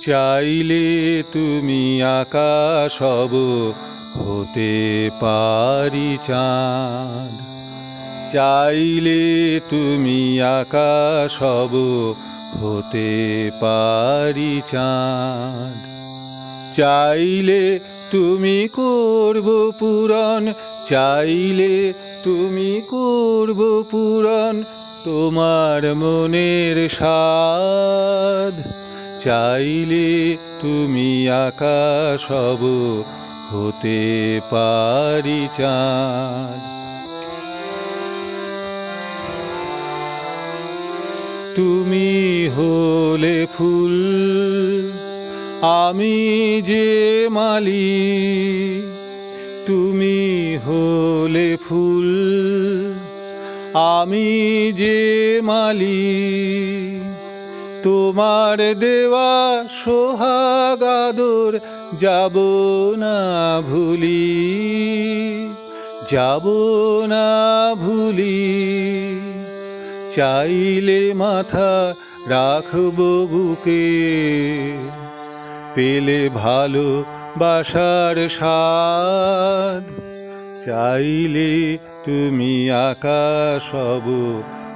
চাইলে তুমি আকাশ হব, হতে পারি চাঁদ। চাইলে তুমি আকাশ হব, হতে পারি চাঁদ। চাইলে তুমি করব পূরণ, চাইলে তুমি করব পূরণ, তোমার মনের স্বাদ। চাইলে তুমি আকাশ হব, হতে পারি চাঁদ। তুমি হলে ফুল, আমি যে মালি তুমি হলে ফুল, আমি যে মালি তোমার দেওয়া সোহাগাদর যাব না ভুলি, যাব না ভুলি। চাইলে মাথা রাখব বুকে, পেলে ভালো বাসার স্বাদ। চাইলে তুমি আকাশ হব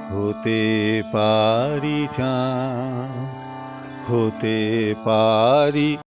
হতে পারি চাঁদ হতে পারি